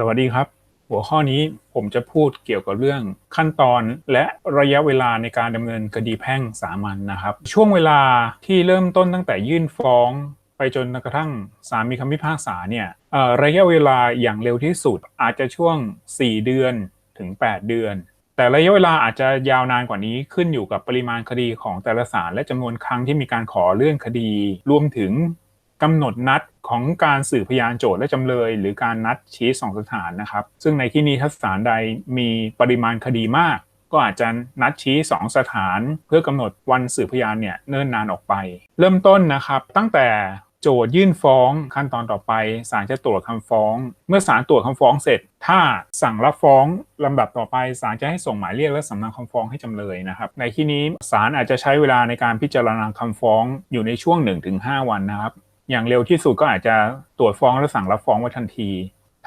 สวัสดีครับ หัวข้อนี้ผมจะพูดเกี่ยวกับเรื่องขั้นตอนและระยะเวลาในการดำเนินคดีแพ่งสามัญนนะครับ ช่วงเวลาที่เริ่มต้นตั้งแต่ยื่นฟ้อง ไปจนกระทั่งศาลมีคำพิพากษาเนี่ยระยะเวลาอย่างเร็วที่สุดอาจจะช่วง 4 เดือนถึง 8 เดือน แต่ระยะเวลาอาจจะยาวนานกว่านี้ขึ้นอยู่กับปริมาณคดีของแต่ละศาลและจำนวนครั้งที่มีการขอเลื่อนคดี รวมถึงกำหนดนัด ของการสืบพยานโจทย์และจำเลย หรือการนัดชี้สองสถานนะครับ ซึ่งในที่นี้ถ้าศาลใดมีปริมาณคดีมาก ก็อาจจะนัดชี้ 2 สถาน เพื่อกำหนดวันสืบพยานเนี่ยเนิ่นนานออกไป เริ่มต้นนะครับ ตั้งแต่โจทยื่นฟ้องขั้นตอนต่อไปศาลจะตรวจคำฟ้อง เมื่อศาลตรวจคำฟ้องเสร็จ ถ้าสั่งรับฟ้องลำดับต่อไปศาลจะให้ส่งหมายเรียกและสำเนาคำฟ้องให้จำเลยนะครับ ในที่นี้ศาลอาจจะใช้เวลาในการพิจารณาคำฟ้องอยู่ในช่วง 1-5 วันนะครับ อย่างเร็วที่สุดก็อาจจะตรวจฟ้องและสั่งรับฟ้องไว้ทันที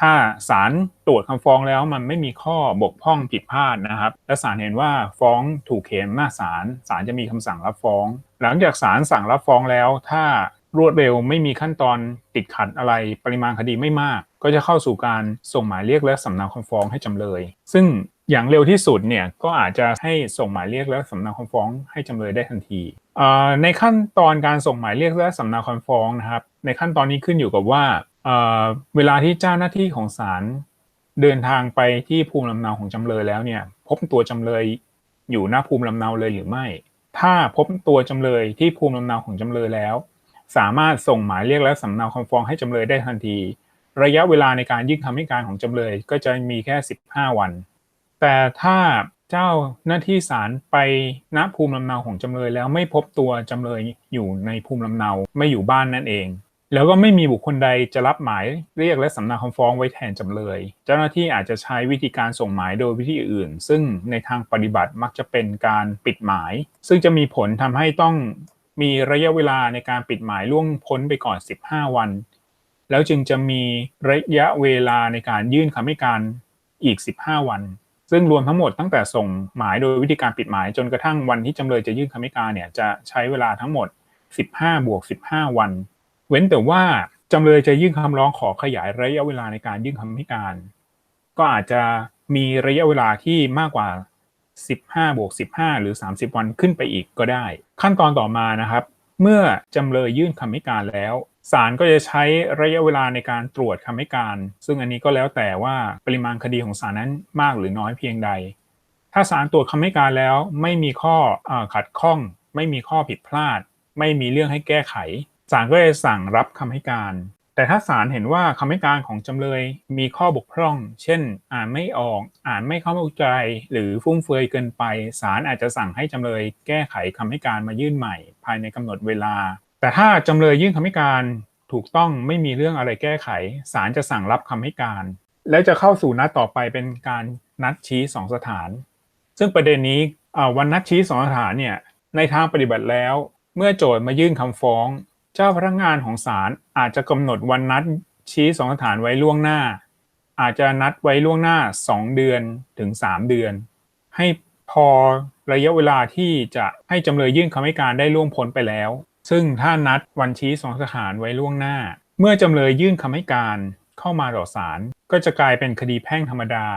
ถ้าศาลตรวจคำฟ้องแล้วมันไม่มีข้อบกพร่องผิดพลาดนะครับ และศาลเห็นว่าฟ้องถูกเขนหน้าศาลศาลจะมีคำสั่งรับฟ้อง หลังจากศาลสั่งรับฟ้องแล้ว ถ้ารวดเร็วไม่มีขั้นตอนติดขัดอะไรปริมาณคดีไม่มาก ก็จะเข้าสู่การส่งหมายเรียกและสำเนาคำฟ้องให้จำเลย ซึ่ง อย่างเร็วที่สุดเนี่ยก็อาจจะให้ส่งหมายเรียกและสำเนาคำฟ้องให้จำเลยได้ทันทีในขั้นตอนการส่งหมายเรียกและสำเนาคำฟ้องนะครับในขั้นตอนนี้ขึ้นอยู่กับว่าเอ่อเวลาที่เจ้าหน้าที่ของศาลเดินทางไปที่ภูมิลำเนาของจำเลยแล้วเนี่ยพบตัวจำเลยอยู่หน้าภูมิลำเนาเลยหรือไม่ ถ้าพบตัวจำเลยที่ภูมิลำเนาของจำเลยแล้ว สามารถส่งหมายเรียกและสำเนาคำฟ้องให้จำเลยได้ทันที ระยะเวลาในการยื่นคำให้การของจำเลยก็จะมีแค่ 15 วัน แต่ถ้าเจ้าหน้าที่ศาลไปณภูมิลำเนาของจำเลยแล้วไม่พบตัวจำเลยอยู่ในภูมิลำเนาไม่อยู่บ้านนั่นเอง แล้วก็ไม่มีบุคคลใดจะรับหมายเรียกและสำเนาคำฟ้องไว้แทนจำเลย เจ้าหน้าที่อาจจะใช้วิธีการส่งหมายโดยวิธีอื่น ซึ่งในทางปฏิบัติมักจะเป็นการปิดหมาย ซึ่งจะมีผลทำให้ต้องมีระยะเวลาในการปิดหมายล่วงพ้นไปก่อน 15 วัน แล้วจึงจะมีระยะเวลาในการยื่นคำให้การอีก 15 วัน ซึ่งรวมทั้งหมดตั้งแต่ส่งหมายโดยวิธีการปิดหมายจนกระทั่งวันที่จำเลยจะยื่นคำให้การเนี่ยจะใช้เวลาทั้งหมด 15 บวก 15 วัน เว้นแต่ว่าจำเลยจะยื่นคำร้องขอขยายระยะเวลาในการยื่นคำให้การ ก็อาจจะมีระยะเวลาที่มากกว่า 15 บวก 15 หรือ 30 วันขึ้นไปอีกก็ได้ ขั้นตอนต่อมานะครับ เมื่อจำเลยยื่นคำให้การแล้ว ศาลก็จะใช้ระยะเวลาในการตรวจคำให้การ ซึ่งอันนี้ก็แล้วแต่ว่าปริมาณคดีของศาลนั้นมากหรือน้อยเพียงใด ถ้าศาลตรวจคำให้การแล้วไม่มีข้ออขัดข้อง ไม่มีข้อผิดพลาด ไม่มีเรื่องให้แก้ไขศาลก็จะสั่งรับคำให้การ แต่ถ้าศาลเห็นว่าคำให้การของจำเลยมีข้อบกพร่อง เช่น อ่านไม่ออก อ่านไม่เข้าใจ หรือฟุ่มเฟือยเกินไป ศาลอาจจะสั่งให้จำเลยแก้ไขคำให้การมายื่นใหม่ ภายในกำหนดเวลา แต่ถ้าจำเลยยื่นคำให้การถูกต้องไม่มีเรื่องอะไรแก้ไขศาลจะสั่งรับคำให้การ และจะเข้าสู่นัดต่อไปเป็นการนัดชี้สองสถาน ซึ่งประเด็นนี้วันนัดชี้สองสถานเนี่ยในทางปฏิบัติแล้ว เมื่อโจทย์มายื่นคำฟ้อง เจ้าพนักงานของศาลอาจจะกำหนดวันนัดชี้สองสถานไว้ล่วงหน้า อาจจะนัดไว้ล่วงหน้า 2 เดือนถึง 3 เดือน ให้พอระยะเวลาที่จะให้จำเลยยื่นคำให้การได้ล่วงพ้นไปแล้ว ซึ่งถ้านัดวันชี้สองสถานไว้ล่วงหน้า เมื่อจำเลยยื่นคำให้การเข้ามาต่อศาลก็จะกลายเป็นคดีแพ่งธรรมดา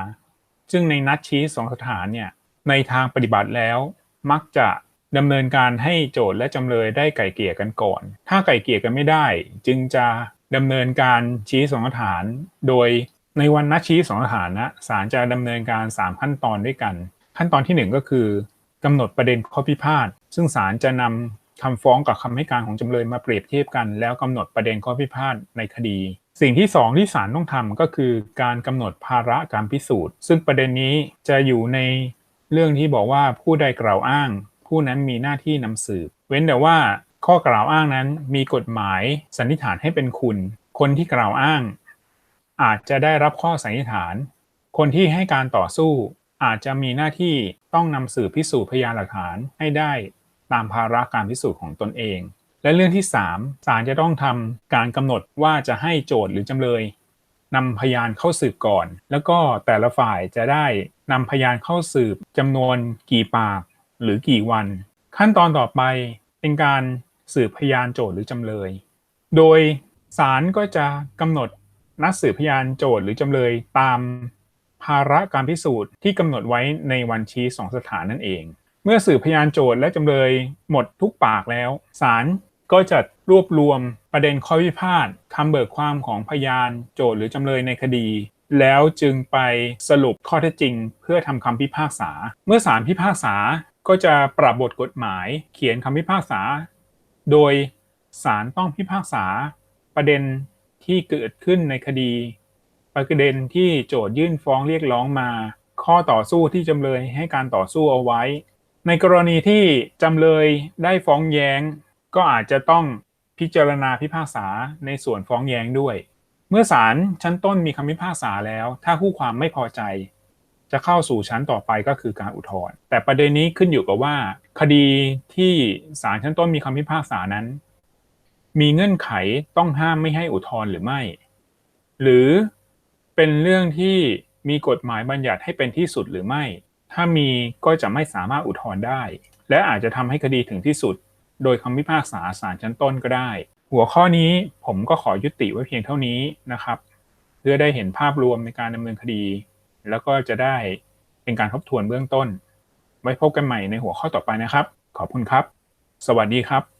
ซึ่งในนัดชี้สองสถานเนี่ยในทางปฏิบัติแล้ว มักจะดำเนินการให้โจทย์และจำเลยได้ไก่เกลี่ยกันก่อน ถ้าไก่เกลี่ยกันไม่ได้ จึงจะดำเนินการชี้สองสถาน โดยในวันนัดชี้สองสถานนะศาลจะดำเนินการ 3 ขั้นตอนด้วยกัน ขั้นตอนทีหนึ่1 ก็คือกำหนดประเด็นข้อพิพาทซึ่งศาลจะนำ คำฟ้องกับคำให้การของจำเลยมาเปรียบเทียบกัน แล้วกำหนดประเด็นข้อพิพาทในคดี สิ่งที่สองที่ศาลต้องทำก็คือการกำหนดภาระการพิสูจน์ ซึ่งประเด็นนี้จะอยู่ในเรื่องที่บอกว่าผู้ใดกล่าวอ้าง ผู้นั้นมีหน้าที่นำสืบ เว้นแต่ว่าข้อกล่าวอ้างนั้นมีกฎหมายสันนิษฐานให้เป็นคุณ คนที่กล่าวอ้าง อาจจะได้รับข้อสันนิษฐาน คนที่ให้การต่อสู้อาจจะมีหน้าที่ต้องนำสืบพิสูจน์พยานหลักฐานให้ได้ ตามภาระการพิสูจน์ของตนเอง และเรื่องที่ 3 ศาลจะต้องทำการกำหนดว่าจะให้โจทย์หรือจำเลยนำพยานเข้าสืบก่อน แล้วก็แต่ละฝ่ายจะได้นำพยานเข้าสืบจำนวนกี่ปากหรือกี่วัน ขั้นตอนต่อไปเป็นการสืบพยานโจทย์หรือจำเลย โดยศาลก็จะกำหนดนัดสืบพยานโจทย์หรือจำเลยตามภาระการพิสูจน์ที่กำหนดไว้ในวันชี้สองสถานนั่นเอง เมื่อสืบพยานโจทย์และจำเลยหมดทุกปากแล้วศาลก็จะรวบรวมประเด็นข้อพิพาทคำเบิกความของพยานโจทย์หรือจำเลยในคดี แล้วจึงไปสรุปข้อเท็จจริง เพื่อทำคำพิพากษา เมื่อศาลพิพากษาก็จะปรับบทกฎหมายเขียนคำพิพากษา โดยศาลต้องพิพากษา ประเด็นที่เกิดขึ้นในคดี ประเด็นที่โจทยื่นฟ้องเรียกร้องมา ข้อต่อสู้ที่จำเลยให้การต่อสู้เอาไว้ ในกรณีที่จำเลยได้ฟ้องแย้ง ก็อาจจะต้องพิจารณาพิพากษาในส่วนฟ้องแย้งด้วย เมื่อศาลชั้นต้นมีคำพิพากษาแล้ว ถ้าคู่ความไม่พอใจ จะเข้าสู่ชั้นต่อไปก็คือการอุทธรณ์แต่ประเด็นนี้ขึ้นอยู่กับว่า คดีที่ศาลชั้นต้นมีคำพิพากษานั้น มีเงื่อนไขต้องห้ามไม่ให้อุทธรณ์หรือไม่ หรือเป็นเรื่องที่มีกฎหมายบัญญัติให้เป็นที่สุดหรือไม่ ถ้ามีก็จะไม่สามารถอุทธรณ์ได้ และอาจจะทำให้คดีถึงที่สุด โดยคำพิพากษาศาลชั้นต้นก็ได้ หัวข้อนี้ผมก็ขอยุติไว้เพียงเท่านี้นะครับ เพื่อได้เห็นภาพรวมในการดำเนินคดี แล้วก็จะได้เป็นการทบทวนเบื้องต้น ไว้พบกันใหม่ในหัวข้อต่อไปนะครับ ขอบคุณครับ สวัสดีครับ